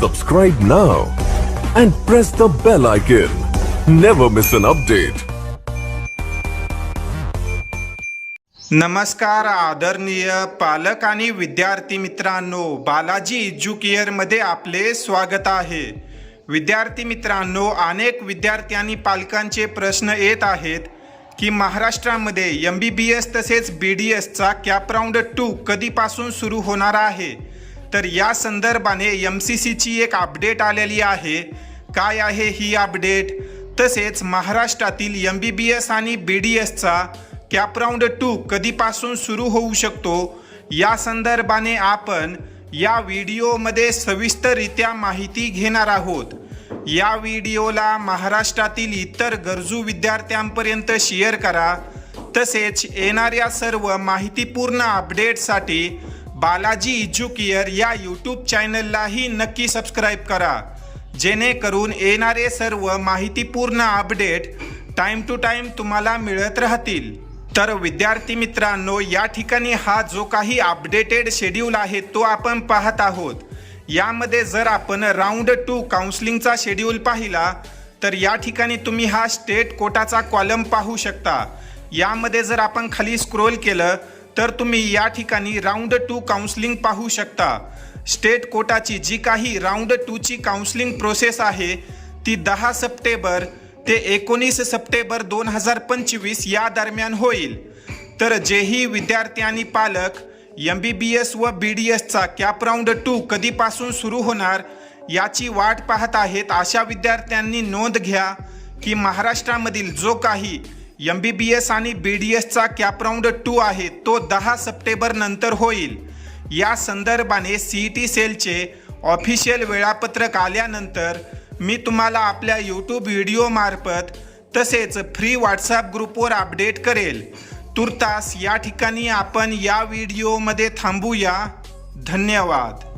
Subscribe now and press the bell icon. Never miss an update. नमस्कार आदरणीय पालक आणि विद्यार्थी मित्रांनो बालाजी एज्युकेअरमध्ये आपले स्वागत आहे विद्यार्थी मित्रांनो अनेक विद्यार्थी आणि पालकांचे प्रश्न येत आहेत की महाराष्ट्रामध्ये एम बी बी एस तसेच बी डी एसचा कॅप राऊंड टू कधीपासून सुरू होणार आहे तर या संदर्भाने एम सी सीची एक अपडेट आलेली आहे. काय आहे ही अपडेट तसेच महाराष्ट्रातील एम बी बी एस आणि बी डी एसचा कॅपराऊंड टू कधीपासून सुरू होऊ शकतो? या संदर्भाने आपण या व्हिडिओमध्ये सविस्तररित्या माहिती घेणार आहोत. या व्हिडिओला महाराष्ट्रातील इतर गरजू विद्यार्थ्यांपर्यंत शेअर करा. तसेच येणाऱ्या सर्व माहितीपूर्ण अपडेटसाठी बालाजी इज्युकियर या यूट्यूब चॅनललाही नक्की सबस्क्राईब करा. जेणेकरून येणारे सर्व माहितीपूर्ण अपडेट टाइम टू टाइम तुम्हाला मिळत राहतील. तर विद्यार्थी मित्रांनो या ठिकाणी हा जो काही अपडेटेड शेड्यूल आहे तो आपण पाहत आहोत. यामध्ये जर आपण राऊंड टू काउन्सिलिंगचा शेड्यूल पाहिला तर या ठिकाणी तुम्ही हा स्टेट कोटाचा कॉलम पाहू शकता. यामध्ये जर आपण खाली स्क्रोल केलं तर तुम्ही या ठिकाणी राऊंड टू काउन्सिलिंग पाहू शकता. स्टेट कोटाची जी काही राऊंड टूची काउन्सिलिंग प्रोसेस आहे ती दहा सप्टेंबर ते एकोणीस सप्टेंबर दोन हजार पंचवीस या दरम्यान होईल. तर जेही विद्यार्थी आणि पालक एम बी बी एस व बी डी एसचा कॅप राऊंड टू कधीपासून सुरू होणार याची वाट पाहत आहेत अशा विद्यार्थ्यांनी नोंद घ्या की महाराष्ट्रामधील जो काही एम बी बी एस आणि बी डी एसचा कॅपराऊंड टू आहे. तो दहा सप्टेंबर नंतर होईल. या संदर्भाने सी टी सेलचे ऑफिशियल वेळापत्रक आल्यानंतर मी तुम्हाला आपल्या यूट्यूब व्हिडिओमार्फत तसेच फ्री व्हॉट्सॲप ग्रुपवर अपडेट करेल. तुर्तास या ठिकाणी आपण या व्हिडिओमध्ये थांबूया. धन्यवाद.